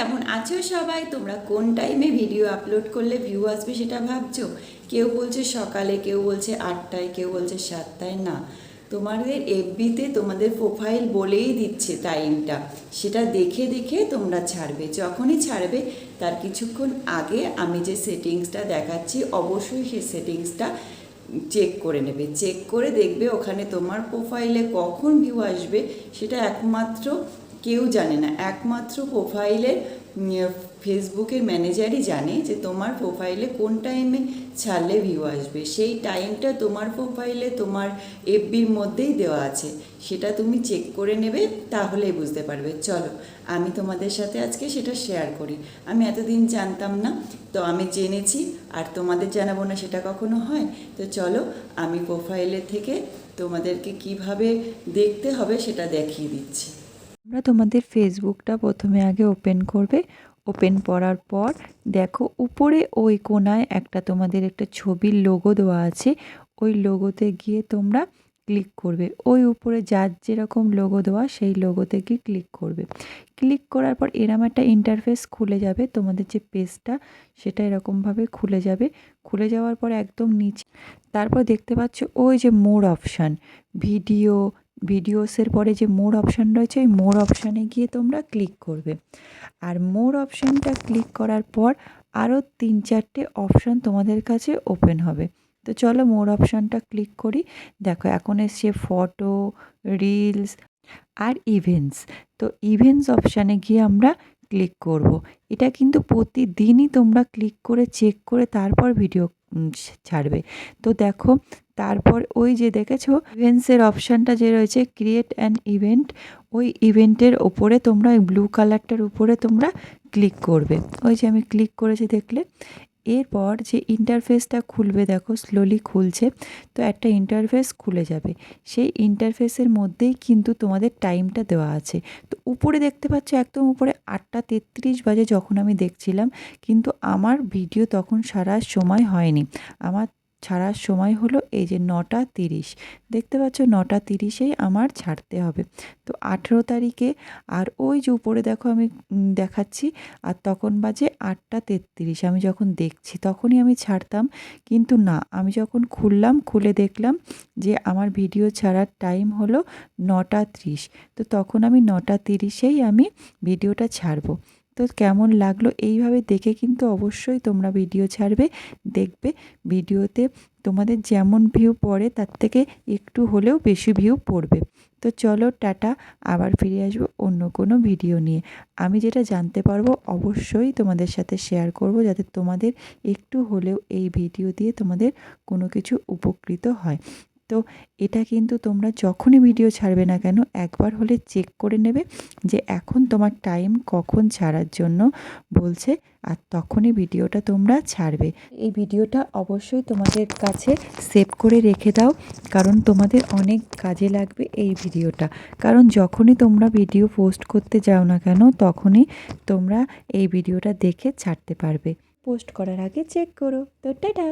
কেমন আছো সবাই? তোমরা কোন টাইমে ভিডিও আপলোড করলে ভিউ আসবে সেটা ভাবছ? কেউ বলছে সকালে, কেউ বলছে আটটায়, কেউ বলছে সাতটায়, না। তোমাদের এফবিতে তোমাদের প্রোফাইল বলেই দিচ্ছে টাইমটা সেটা দেখে দেখে তোমরা ছাড়বে। যখনই ছাড়বে, তার কিছুক্ষণ আগে আমি যে সেটিংসটা দেখাচ্ছি, অবশ্যই সেই সেটিংসটা চেক করে নেবে। চেক করে দেখবে ওখানে তোমার প্রোফাইলে কখন ভিউ আসবে, সেটা একমাত্র কেউ জানে না। একমাত্র প্রোফাইলের ফেসবুকের ম্যানেজারই জানে যে তোমার প্রোফাইলে কোন টাইমে ছাড়লে ভিউ আসবে। সেই টাইমটা তোমার প্রোফাইলে তোমার এফবির মধ্যেই দেওয়া আছে। সেটা তুমি চেক করে নেবে, তাহলেই বুঝতে পারবে। চলো, আমি তোমাদের সাথে আজকে সেটা শেয়ার করি। আমি এতদিন জানতাম না, তো আমি জেনেছি, আর তোমাদের জানাব না সেটা কখনো হয়। তো চলো, আমি প্রোফাইলের থেকে তোমাদেরকে কীভাবে দেখতে হবে সেটা দেখিয়ে দিচ্ছি। তোমরা তোমাদের ফেসবুকটা প্রথমে আগে ওপেন করবে। ওপেন করার পর দেখো উপরে ওই কোনায় একটা তোমাদের একটা ছবির লোগো দেওয়া আছে। ওই লোগোতে গিয়ে তোমরা ক্লিক করবে। ওই উপরে যার যেরকম লোগো দেওয়া সেই লোগোতে গিয়ে ক্লিক করবে। ক্লিক করার পর এরম একটা ইন্টারফেস খুলে যাবে। তোমাদের যে পেজটা সেটা এরকমভাবে খুলে যাবে। খুলে যাওয়ার পর একদম নিচে, তারপর দেখতে পাচ্ছ ওই যে মোর অপশান ভিডিও ভিডিওসের পরে যে মোর অপশান রয়েছে, ওই মোর অপশানে গিয়ে তোমরা ক্লিক করবে। আর মোর অপশানটা ক্লিক করার পর আরও তিন চারটে অপশান তোমাদের কাছে ওপেন হবে। তো চলো মোর অপশানটা ক্লিক করি। দেখো, এখন এসছে ফটো, রিলস আর ইভেন্টস। তো ইভেন্টস অপশানে গিয়ে আমরা ক্লিক করব। এটা কিন্তু প্রতিদিনই তোমরা ক্লিক করে, চেক করে, তারপর ভিডিও ছাড়বে। তো দেখো, তারপর ওই যে দেখেছ ইভেন্টসের অপশানটা যে রয়েছে ক্রিয়েট অ্যান ইভেন্ট ওই ইভেন্টের ওপরে তোমরা ওই ব্লু কালারটার উপরে তোমরা ক্লিক করবে। ওই যে আমি ক্লিক করেছি দেখলে। এরপর যে ইন্টারফেসটা খুলবে, দেখো স্লোলি খুলছে, তো একটা ইন্টারফেস খুলে যাবে। সেই ইন্টারফেসের মধ্যেই কিন্তু তোমাদের টাইমটা দেওয়া আছে। তো উপরে দেখতে পাচ্ছ একদম উপরে আটটা তেত্রিশ বাজে যখন আমি দেখছিলাম, কিন্তু আমার ভিডিও তখন সারা সময় হয়নি। আমার ছাড়ার সময় হলো এই যে নটা তিরিশ। দেখতে পাচ্ছ নটা তিরিশেই আমার ছাড়তে হবে। তো আঠেরো তারিখে আর ওই যে উপরে দেখো আমি দেখাচ্ছি আর তখন বাজে আটটা তেত্রিশ। আমি যখন দেখছি তখনই আমি ছাড়তাম। কিন্তু না, আমি যখন খুললাম, খুলে দেখলাম যে আমার ভিডিও ছাড়ার টাইম হলো নটা ত্রিশ। তো তখন আমি নটা তিরিশেই আমি ভিডিওটা ছাড়বো। তো কেমন লাগল এইভাবে দেখে কিন্তু অবশ্যই তোমরা ভিডিও ছাড়বে, দেখবে। ভিডিওতে তোমাদের যেমন ভিউ পড়ে তার থেকে একটু হলেও বেশি ভিউ পড়বে। তো চলো টাটা, আবার ফিরে আসব অন্য কোনো ভিডিও নিয়ে। আমি যেটা জানতে পারব অবশ্যই তোমাদের সাথে শেয়ার করব যাতে তোমাদের একটু হলেও এই ভিডিও দিয়ে তোমাদের কোনো কিছু উপকৃত হয়। তো এটা কিন্তু তোমরা যখনই ভিডিও ছাড়বে না কেন, একবার হলে চেক করে নেবে যে এখন তোমার টাইম কখন ছাড়ার জন্য বলছে আর তখনই ভিডিওটা তোমরা ছাড়বে। এই ভিডিওটা অবশ্যই তোমাদের কাছে সেভ করে রেখে দাও, কারণ তোমাদের অনেক কাজে লাগবে এই ভিডিওটা কারণ যখনই তোমরা ভিডিও পোস্ট করতে যাও না কেন, তখনই তোমরা এই ভিডিওটা দেখে ছাড়তে পারবে। পোস্ট করার আগে চেক করো। তো টাটা!